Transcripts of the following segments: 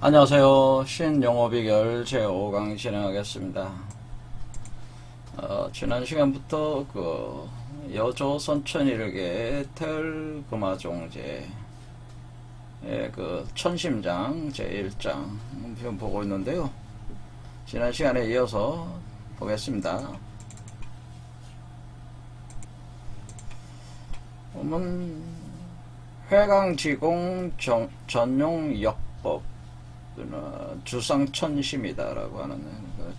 안녕하세요. 신영어비결 제5강 진행하겠습니다. 어, 지난 시간부터 그 여조 선 천일계 텔금화종제의 그 천심장 제1장 지금 보고 있는데요. 지난 시간에 이어서 보겠습니다. 보면 회강지공 정- 전용 역법 어, 주상천심이다라고 하는 그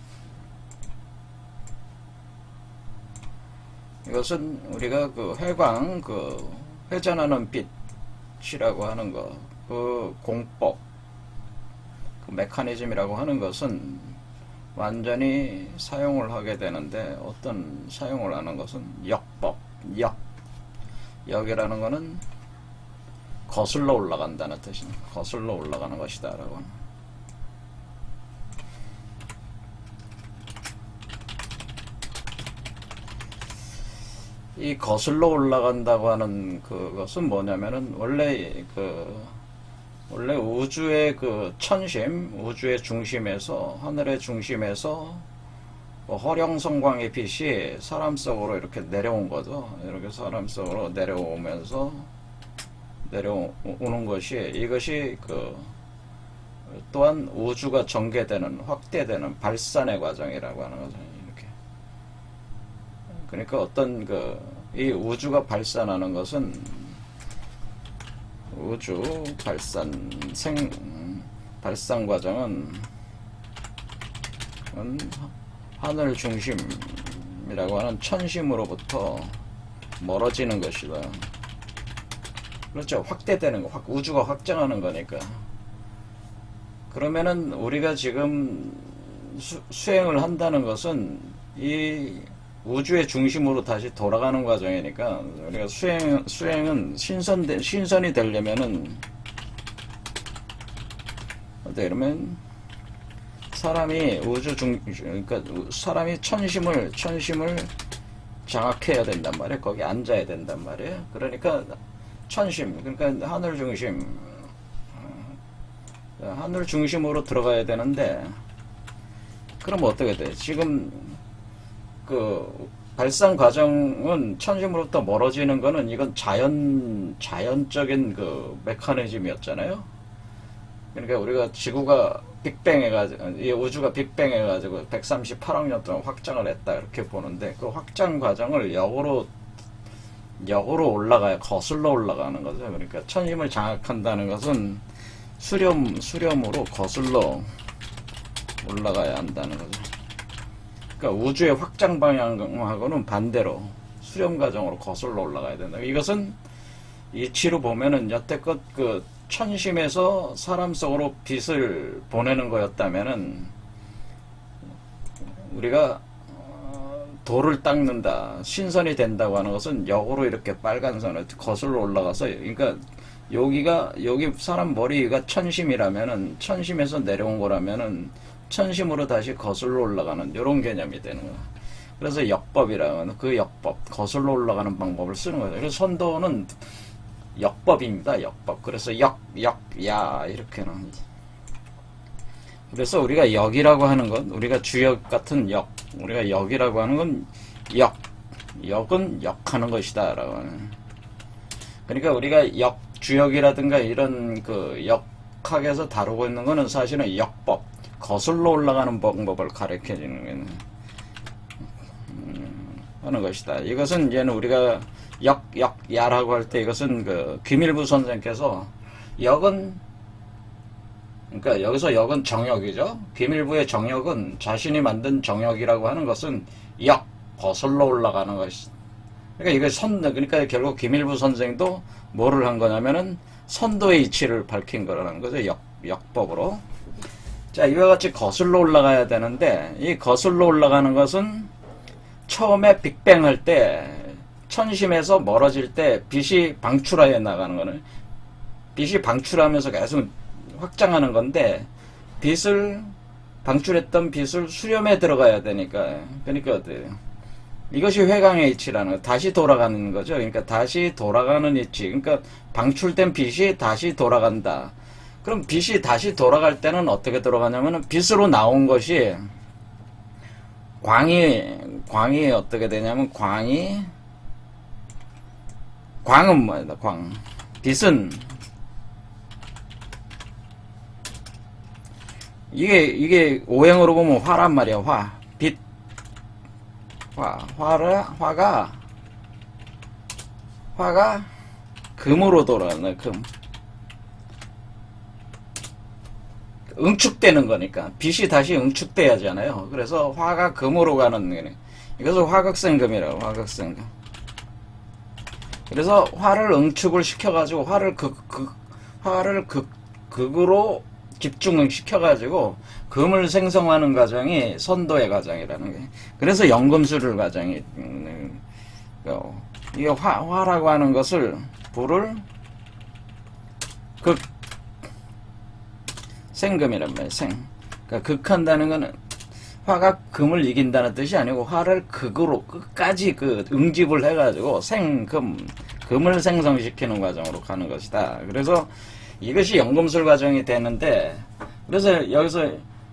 이것은 우리가 그 회광 그 회전하는 빛이라고 하는 거 그 공법 그 메커니즘이라고 하는 것은 완전히 사용을 하게 되는데 어떤 사용을 하는 것은 역법 역 역이라는 것은 거슬러 올라간다는 뜻입니다. 거슬러 올라가는 것이다라고 이 거슬러 올라간다고 하는 그것은 뭐냐면은 원래 그 원래 우주의 그 천심, 우주의 중심에서 하늘의 중심에서 그 허령성광의 빛이 사람 속으로 이렇게 내려온 거죠. 이렇게 사람 속으로 내려오면서 내려오는 것이 이것이 그 또한 우주가 전개되는 확대되는 발산의 과정이라고 하는 거죠. 그러니까 어떤 그 이 우주가 발산하는 것은 우주 발산 생 발산 과정은 은 하늘 중심이라고 하는 천심으로부터 멀어지는 것이다. 그렇죠. 확대되는 거, 확, 우주가 확장하는 거니까. 그러면은 우리가 지금 수, 수행을 한다는 것은 이 우주의 중심으로 다시 돌아가는 과정이니까 우리가 수행 수행은 신선 신선이 되려면은 어때 그러면 사람이 우주 중 그러니까 사람이 천심을 천심을 장악해야 된단 말이에요. 거기 앉아야 된단 말이에요. 그러니까 천심 그러니까 하늘 중심 어, 하늘 중심으로 들어가야 되는데 그럼 어떻게 돼? 지금 그 발산 과정은 천심으로부터 멀어지는 거는 이건 자연 자연적인 그 메커니즘이었잖아요. 그러니까 우리가 지구가 빅뱅 해가지고 이 우주가 빅뱅 해가지고 138억 년 동안 확장을 했다 이렇게 보는데 그 확장 과정을 역으로 역으로 올라가야 거슬러 올라가는 거죠. 그러니까 천심을 장악한다는 것은 수렴 수렴으로 거슬러 올라가야 한다는 거죠. 그러니까 우주의 확장 방향하고는 반대로 수렴 과정으로 거슬러 올라가야 된다. 이것은 이치로 보면은 여태껏 그 천심에서 사람 속으로 빛을 보내는 거였다면은 우리가 어, 돌을 닦는다, 신선이 된다고 하는 것은 역으로 이렇게 빨간 선을 거슬러 올라가서 그러니까 여기가 여기 사람 머리가 천심이라면은 천심에서 내려온 거라면은 천심으로 다시 거슬러 올라가는 이런 개념이 되는 거야. 그래서 역법이라는 그 역법 거슬러 올라가는 방법을 쓰는 거죠. 그래서 선도는 역법입니다. 역법. 그래서 역, 역, 야 이렇게는 그래서 우리가 역이라고 하는 건 우리가 주역 같은 역, 우리가 역이라고 하는 건 역, 역은 역하는 것이다라고 하는. 그러니까 우리가 역, 주역이라든가 이런 그 역학에서 다루고 있는 거는 사실은 역법, 거슬러 올라가는 방법을 가르쳐 주는 음, 하는 것이다. 이것은 이제는 우리가 역, 역, 야라고 할 때 이것은 그 귀밀부 선생께서 역은 그러니까 여기서 역은 정역이죠. 비밀부의 정역은 자신이 만든 정역이라고 하는 것은 역 거슬러 올라가는 것이. 그러니까 이게 선 그러니까 결국 기밀부 선생도 뭐를 한 거냐면은 선도의 이치를 밝힌 거라는 거죠. 역 역법으로. 자 이와 같이 거슬러 올라가야 되는데 이 거슬러 올라가는 것은 처음에 빅뱅 할 때 천심에서 멀어질 때 빛이 방출하여 나가는 거는 빛이 방출하면서 계속 확장하는 건데 빛을 방출했던 빛을 수렴에 들어가야 되니까 그러니까 어때요? 이것이 회광의 이치라는 거 다시 돌아가는 거죠. 그러니까 다시 돌아가는 이치. 그러니까 방출된 빛이 다시 돌아간다. 그럼 빛이 다시 돌아갈 때는 어떻게 돌아가냐면은 빛으로 나온 것이 광이 광이 어떻게 되냐면 광이 광은 뭐야? 광. 빛은 이게 이게 오행으로 보면 화란 말이야 화. 빛. 화. 화를 화가 화가 금으로 돌아가는 금 응축되는 거니까 빛이 다시 응축돼야잖아요. 그래서 화가 금으로 가는 거네. 이것을 화극생금이라고 화극생금. 그래서 화를 응축을 시켜가지고 화를 극, 극 화를 극 극으로 집중을 시켜가지고 금을 생성하는 과정이 선도의 과정이라는 게. 그래서 연금술을 과정이 음, 어, 이게 화 화라고 하는 것을 불을 극 생금이란 말이에요. 생. 그러니까 극한다는 거는 화가 금을 이긴다는 뜻이 아니고 화를 극으로 끝까지 그 응집을 해가지고 생금 금을 생성시키는 과정으로 가는 것이다. 그래서 이것이 연금술 과정이 되는데 그래서 여기서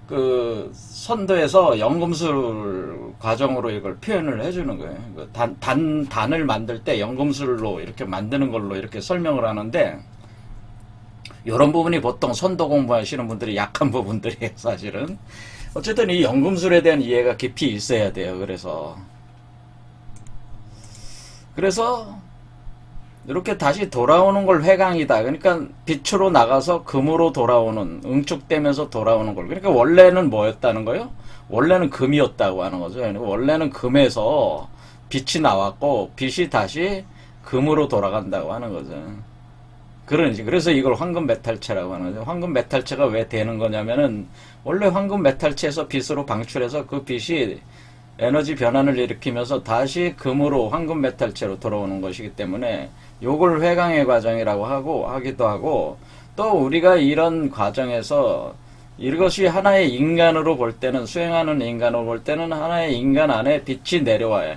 그 선도에서 연금술 과정으로 이걸 표현을 해주는 거예요. 그 단, 단, 단을 만들 때 연금술로 이렇게 만드는 걸로 이렇게 설명을 하는데 이런 부분이 보통 선도 공부하시는 분들이 약한 부분들이에요, 사실은. 어쨌든 이 연금술에 대한 이해가 깊이 있어야 돼요, 그래서. 그래서, 이렇게 다시 돌아오는 걸 회강이다. 그러니까 빛으로 나가서 금으로 돌아오는, 응축되면서 돌아오는 걸. 그러니까 원래는 뭐였다는 거예요? 원래는 금이었다고 하는 거죠. 그러니까 원래는 금에서 빛이 나왔고, 빛이 다시 금으로 돌아간다고 하는 거죠. 그러지. 그래서 이걸 황금 메탈체라고 하는 거죠. 황금 메탈체가 왜 되는 거냐면은 원래 황금 메탈체에서 빛으로 방출해서 그 빛이 에너지 변환을 일으키면서 다시 금으로 황금 메탈체로 돌아오는 것이기 때문에 요걸 회강의 과정이라고 하고 하기도 하고 또 우리가 이런 과정에서 이것이 하나의 인간으로 볼 때는 수행하는 인간으로 볼 때는 하나의 인간 안에 빛이 내려와요.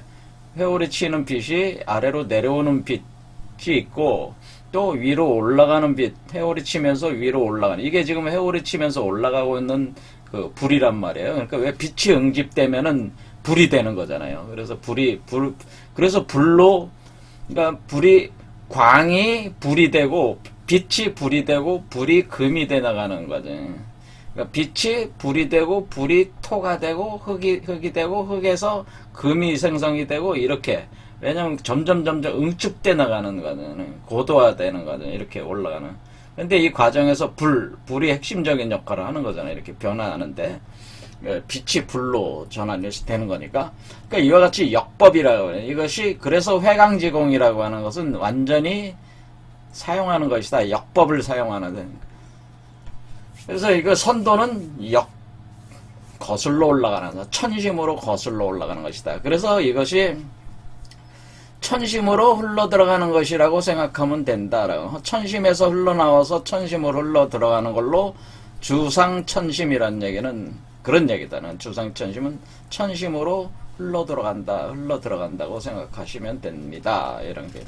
회오리 치는 빛이 아래로 내려오는 빛이 있고 또 위로 올라가는 빛, 회오리 치면서 위로 올라가는 이게 지금 회오리 치면서 올라가고 있는 그 불이란 말이에요. 그러니까 왜 빛이 응집되면은 불이 되는 거잖아요. 그래서 불이 불 그래서 불로 그러니까 불이 광이 불이 되고 빛이 불이 되고 불이 금이 돼 나가는 거죠. 그러니까 빛이 불이 되고 불이 토가 되고 흙이 흙이 되고 흙에서 금이 생성이 되고 이렇게 왜냐면 점점 점점 응축돼 나가는 거는 고도화되는 거는 이렇게 올라가는. 근데 이 과정에서 불 불이 핵심적인 역할을 하는 거잖아요. 이렇게 변화하는데 예, 빛이 불로 전환이 되는 거니까. 그러니까 이와 같이 역법이라고 해요. 이것이 그래서 회강지공이라고 하는 것은 완전히 사용하는 것이다. 역법을 사용하는. 그래서 이거 선도는 역 거슬러 올라가는 것, 천심으로 거슬러 올라가는 것이다. 그래서 이것이 천심으로 흘러 들어가는 것이라고 생각하면 된다라고. 천심에서 흘러나와서 천심으로 흘러 들어가는 걸로 주상천심이란 얘기는 그런 얘기다는 주상천심은 천심으로 흘러 들어간다, 흘러 들어간다고 생각하시면 됩니다. 이런 게.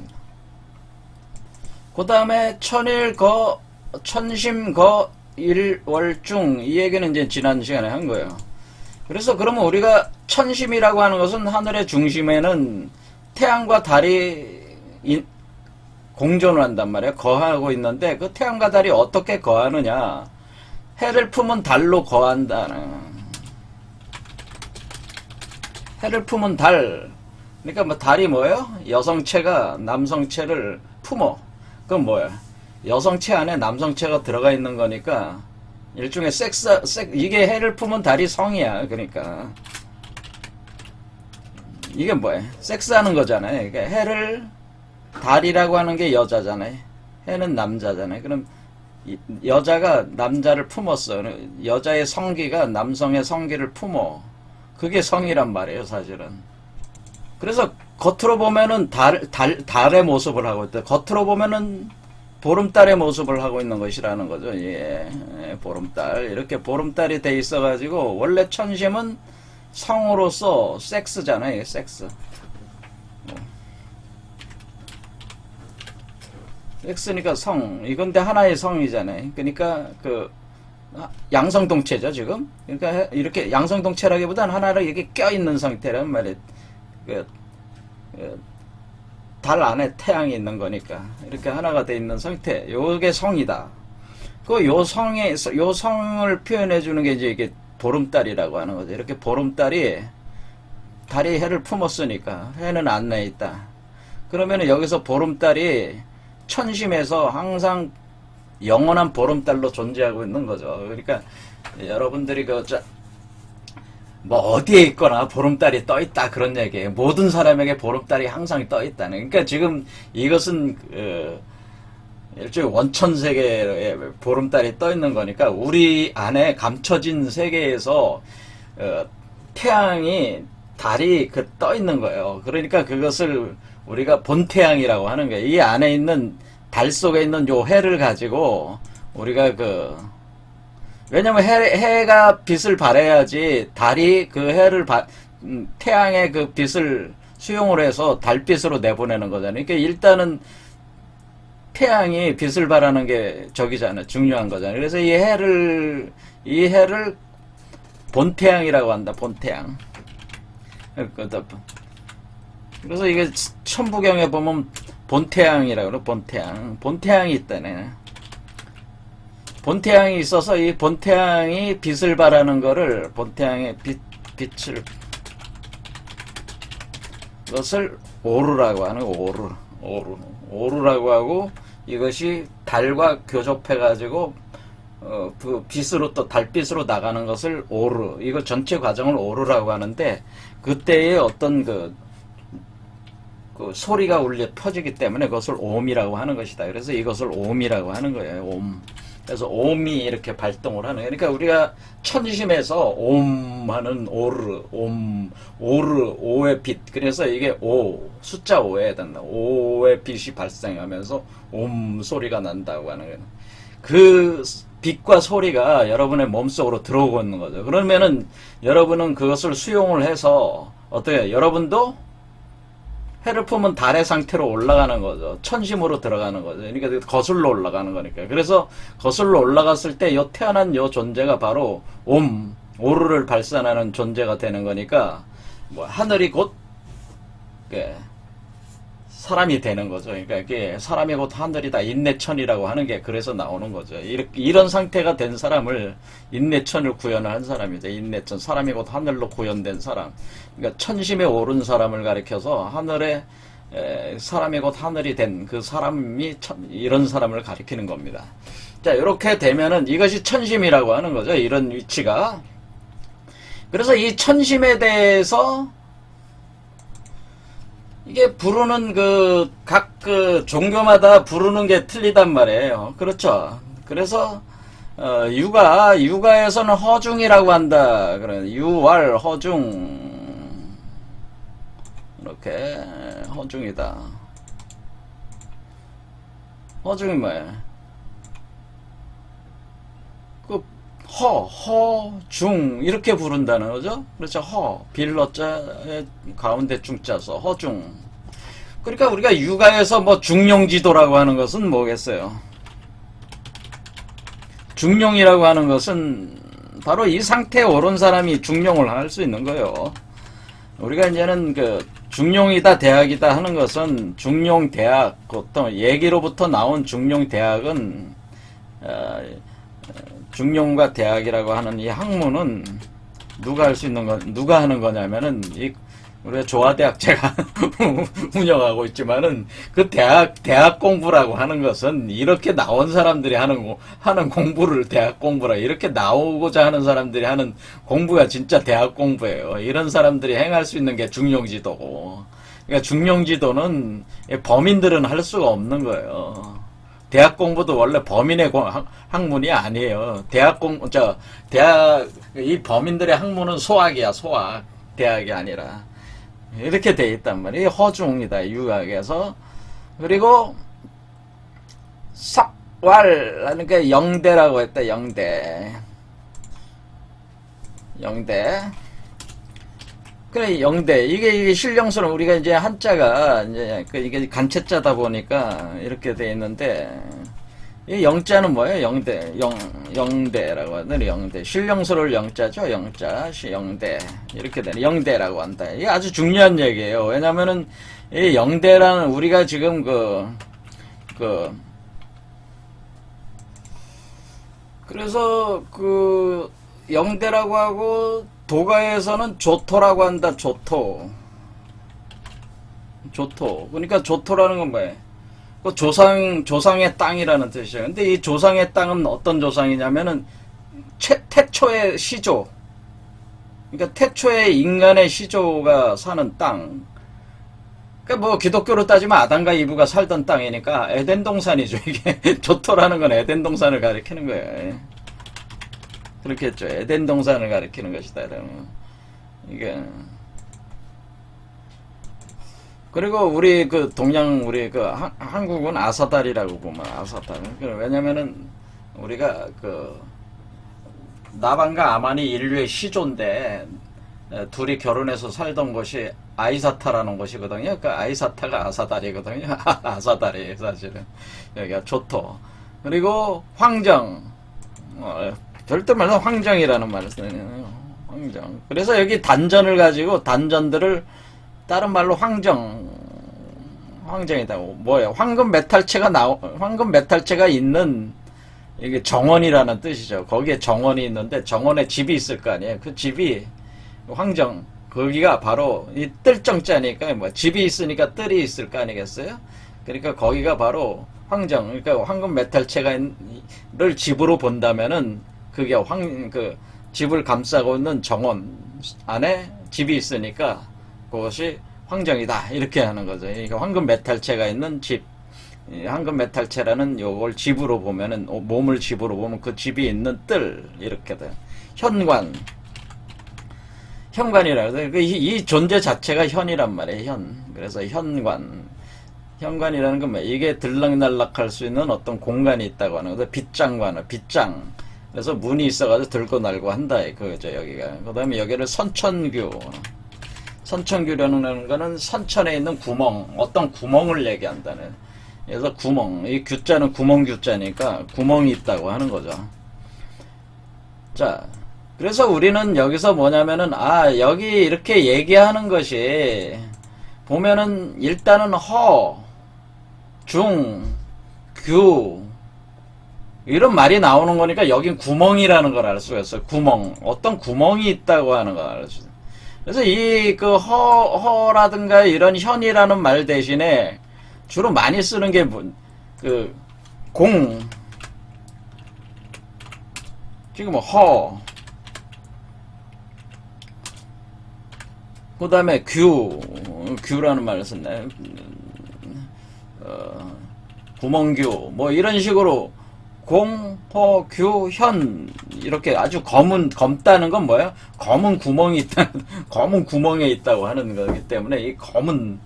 그 다음에 천일거, 천심거 일월중 이 얘기는 이제 지난 시간에 한 거예요. 그래서 그러면 우리가 천심이라고 하는 것은 하늘의 중심에는 태양과 달이 인- 공존을 한단 말이에요. 거하고 있는데 그 태양과 달이 어떻게 거하느냐? 해를 품은 달로 거한다는. 해를 품은 달. 그러니까 뭐 달이 뭐예요? 여성체가 남성체를 품어. 그건 뭐야? 여성체 안에 남성체가 들어가 있는 거니까 일종의 섹스, 섹, 이게 해를 품은 달이 성이야. 그러니까. 이게 뭐예요? 섹스하는 거잖아요. 그러니까 해를 달이라고 하는 게 여자잖아요. 해는 남자잖아요. 그럼 이- 여자가 남자를 품었어. 여자의 성기가 남성의 성기를 품어. 그게 성이란 말이에요, 사실은. 그래서 겉으로 보면은 달, 달, 달의 모습을 하고 있다. 겉으로 보면은 보름달의 모습을 하고 있는 것이라는 거죠. 예, 예, 보름달. 이렇게 보름달이 돼 있어가지고, 원래 천심은 성으로서 섹스잖아요, 섹스. 뭐. x니까 성 이건데 하나의 성이잖아요. 그러니까 그 아, 양성 동체죠 지금. 그러니까 해- 이렇게 양성 동체라기보다는 하나로 이렇게 껴 있는 상태란 말이에요. 그, 그, 달 안에 태양이 있는 거니까 이렇게 하나가 돼 있는 상태. 요게 성이다. 그 요 성에 요 성을 표현해 주는 게 이제 이게 보름달이라고 하는 거죠. 이렇게 보름달이 달이 해를 품었으니까 해는 안내에 있다. 그러면은 여기서 보름달이 천심에서 항상 영원한 보름달로 존재하고 있는 거죠. 그러니까 여러분들이 그, 저, 뭐 어디에 있거나 보름달이 떠 있다 그런 얘기예요. 모든 사람에게 보름달이 항상 떠 있다는. 그러니까 지금 이것은 그 일종의 원천 세계에 보름달이 떠 있는 거니까 우리 안에 감춰진 세계에서 어, 태양이 달이 그 떠 있는 거예요. 그러니까 그것을 우리가 본태양이라고 하는 거예요. 이 안에 있는 달 속에 있는 요 해를 가지고 우리가 그 왜냐면 해, 해가 빛을 발해야지 달이 그 해를 바, 음, 태양의 그 빛을 수용을 해서 달빛으로 내보내는 거잖아요. 그러니까 일단은 태양이 빛을 발하는 게 저기잖아요. 중요한 거잖아요. 그래서 이 해를 이 해를 본태양이라고 한다. 본태양. 그러니까 그래서 이게 천부경에 보면 본태양이라고 그래. 본태양. 본태양이 있다네. 본태양이 있어서 이 본태양이 빛을 발하는 거를 본태양의 빛 빛을 그것을 오르라고 하는 거, 오르 오르 오르라고 하고 이것이 달과 교접해 가지고 어, 그 빛으로 또 달빛으로 나가는 것을 오르 이거 전체 과정을 오르라고 하는데 그때의 어떤 그, 그 소리가 울려 퍼지기 때문에 그것을 옴이라고 하는 것이다. 그래서 이것을 옴이라고 하는 거예요. 옴. 그래서 옴이 이렇게 발동을 하는. 그러니까 우리가 천심에서 옴 하는 오르, 옴, 오르, 오의 빛. 그래서 이게 오, 숫자 5에 된다. 오의 빛이 발생하면서 옴 소리가 난다고 하는 거예요. 그 빛과 소리가 여러분의 몸속으로 들어오고 있는 거죠. 그러면은 여러분은 그것을 수용을 해서 어떻게 여러분도 해를 품은 달의 상태로 올라가는 거죠. 천심으로 들어가는 거죠. 그러니까 거슬러 올라가는 거니까. 그래서 거슬러 올라갔을 때 요 태어난 요 존재가 바로 옴, 오르를 발산하는 존재가 되는 거니까 뭐 하늘이 곧 그, 사람이 되는 거죠. 그러니까 이게 사람이 곧 하늘이다. 인내천이라고 하는 게 그래서 나오는 거죠. 이렇게, 이런 상태가 된 사람을 인내천을 구현을 한 사람이죠. 인내천. 사람이 곧 하늘로 구현된 사람. 그러니까 천심에 오른 사람을 가리켜서 하늘에 에, 사람이 곧 하늘이 된 그 사람이 천, 이런 사람을 가리키는 겁니다. 자, 이렇게 되면은 이것이 천심이라고 하는 거죠. 이런 위치가. 그래서 이 천심에 대해서 이게 부르는 그각그 종교마다 부르는 게 틀리단 말이에요. 그렇죠. 그래서 어, 육아 육아에서는 허중이라고 한다. 그래 유월 허중 이렇게 허중이다. 허중이 뭐야? 그 허, 허, 중 이렇게 부른다는 거죠. 그렇죠. 허, 빌러자의 가운데 중자서 허중. 그러니까 우리가 육아에서 뭐 중용지도라고 하는 것은 뭐겠어요? 중용이라고 하는 것은 바로 이 상태에 오른 사람이 중용을 할 수 있는 거예요. 우리가 이제는 그 중용이다 대학이다 하는 것은 중용 대학 보통 얘기로부터 나온 중용 대학은 어, 중용과 대학이라고 하는 이 학문은 누가 할 수 있는 건 누가 하는 거냐면은 이 우리가 조화대학 제가 운영하고 있지만은 그 대학 대학 공부라고 하는 것은 이렇게 나온 사람들이 하는 거- 하는 공부를 대학 공부라 이렇게 나오고자 하는 사람들이 하는 공부가 진짜 대학 공부예요. 이런 사람들이 행할 수 있는 게 중용지도고. 그러니까 중용지도는 범인들은 할 수가 없는 거예요. 대학 공부도 원래 범인의 학문이 아니에요. 대학 공, 저, 대학, 이 범인들의 학문은 소학이야, 소학. 대학이 아니라. 이렇게 돼 있단 말이에요. 허중이다, 유학에서. 그리고, 석왈, 하는 게 영대라고 했다, 영대. 영대. 그래 영대 이게 이게 실령수는 우리가 이제 한자가 이제 그 이게 간체자다 보니까 이렇게 돼 있는데 이 영자는 뭐예요? 영대 영 영대라고 하는 영대 실령수를 영자죠 영자 시 영대 이렇게 되는 영대라고 한다. 이게 아주 중요한 얘기예요. 왜냐면은 이 영대라는 우리가 지금 그 그, 그래서 그 영대라고 하고 도가에서는 조토라고 한다. 조토. 조토. 그러니까 조토라는 건 뭐예요? 그 조상 조상의 땅이라는 뜻이에요. 근데 이 조상의 땅은 어떤 조상이냐면은 최, 태초의 시조. 그러니까 태초의 인간의 시조가 사는 땅. 그러니까 뭐 기독교로 따지면 아담과 이브가 살던 땅이니까 에덴 동산이죠. 이게 조토라는 건 에덴 동산을 가리키는 거예요. 그렇겠죠. 에덴 동산을 가리키는 것이다. 이러면. 이게 그리고 우리 그 동양 우리 그 한, 한국은 아사달이라고 보면 아사달. 그 왜냐면은 우리가 그 나반과 아만이 인류의 시조인데 에, 둘이 결혼해서 살던 곳이 아이사타라는 곳이거든요. 그 아이사타가 아사달이거든요. 아사달이 사실은 여기가 조토. 그리고 황정. 어, 절대 말로 황정이라는 말을 쓰네요. 황정. 그래서 여기 단전을 가지고 단전들을 다른 말로 황정. 황정이다. 뭐예요? 황금 메탈체가 나오, 황금 메탈체가 있는 이게 정원이라는 뜻이죠. 거기에 정원이 있는데 정원에 집이 있을 거 아니에요. 그 집이 황정. 거기가 바로 이 뜰정자니까 뭐 집이 있으니까 뜰이 있을 거 아니겠어요? 그러니까 거기가 바로 황정. 그러니까 황금 메탈체가를 집으로 본다면은 그게 황 그 집을 감싸고 있는 정원 안에 집이 있으니까 그것이 황정이다 이렇게 하는 거죠. 그러니까 황금 메탈체가 있는 집. 이 황금 메탈체라는 요걸 집으로 보면은 어, 몸을 집으로 보면 그 집이 있는 뜰 이렇게 돼요. 현관. 현관이라 그래서 이, 이 존재 자체가 현이란 말이에요. 현. 그래서 현관. 현관이라는 건 뭐야? 이게 들락날락할 수 있는 어떤 공간이 있다고 하는 거죠. 빗장관, 빗장. 그래서 문이 있어가지고 들고 날고 한다. 그거죠, 여기가. 그 다음에 여기를 선천규. 선천규라는 거는 선천에 있는 구멍, 어떤 구멍을 얘기한다는. 그래서 구멍, 이 규자는 구멍 규자니까 구멍이 있다고 하는 거죠. 자, 그래서 우리는 여기서 뭐냐면은, 아, 여기 이렇게 얘기하는 것이, 보면은 일단은 허, 중, 규, 이런 말이 나오는 거니까 여긴 구멍이라는 걸 알 수가 있어요. 구멍. 어떤 구멍이 있다고 하는 걸 알 수 있어요. 그래서 이 그 허, 허라든가 이런 현이라는 말 대신에 주로 많이 쓰는 게 그 공. 지금 뭐 허. 그 다음에 규. 규라는 말을 썼네. 어, 구멍규. 뭐 이런 식으로 공, 허, 규, 현 이렇게 아주 검은 검다는 건 뭐예요? 검은 구멍이 있다, 검은 구멍에 있다고 하는 거기 때문에 이 검은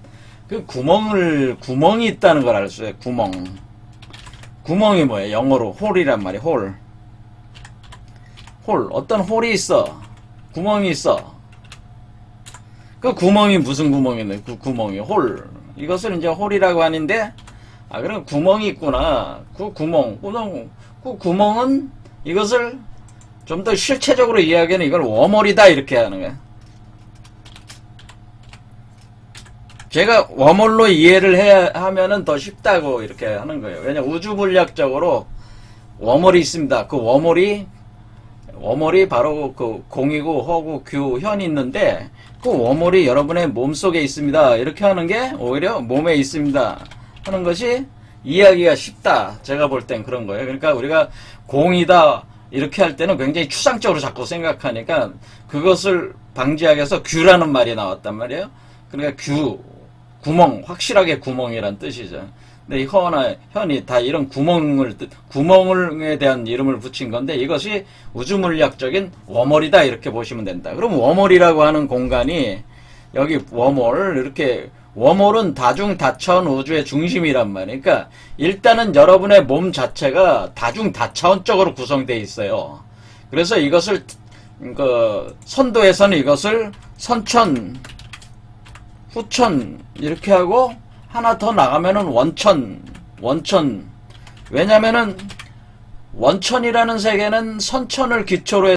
그 구멍을 구멍이 있다는 걸 알 수 있어요. 구멍. 구멍이 뭐예요? 영어로 홀이란 말이에요. 홀. 홀. 어떤 홀이 있어. 구멍이 있어. 그 구멍이 무슨 구멍이네? 그 구멍이 홀. 이것을 이제 홀이라고 하는데 아, 그럼 구멍이 있구나. 그 구멍, 구멍, 그 구멍은 이것을 좀 더 실체적으로 이야기하는 이걸 워멀이다 이렇게 하는 거야. 제가 워멀로 이해를 해야 하면은 더 쉽다고 이렇게 하는 거예요. 왜냐 우주 물리학적으로 워멀이 있습니다. 그 워멀이 워멀이 바로 그 공이고 허고 규 현이 있는데 그 워멀이 여러분의 몸 속에 있습니다. 이렇게 하는 게 오히려 몸에 있습니다. 하는 것이 이해하기가 쉽다. 제가 볼 땐 그런 거예요. 그러니까 우리가 공이다 이렇게 할 때는 굉장히 추상적으로 자꾸 생각하니까 그것을 방지하기 위해서 규라는 말이 나왔단 말이에요. 그러니까 규 구멍 확실하게 구멍이란 뜻이죠. 근데 이 허나 현이 다 이런 구멍을 뜻- 구멍에 대한 이름을 붙인 건데 이것이 우주 물리학적인 워멀이다 이렇게 보시면 된다. 그럼 워멀이라고 하는 공간이 여기 워멀 이렇게 워몰은 다중 다차원 우주의 중심이란 말이에요. 그러니까 일단은 여러분의 몸 자체가 다중 다차원적으로 구성되어 있어요. 그래서 이것을 그 선도에서는 이것을 선천, 후천 이렇게 하고 하나 더 나가면은 원천, 원천. 왜냐면은 원천이라는 세계는 선천을 기초로 해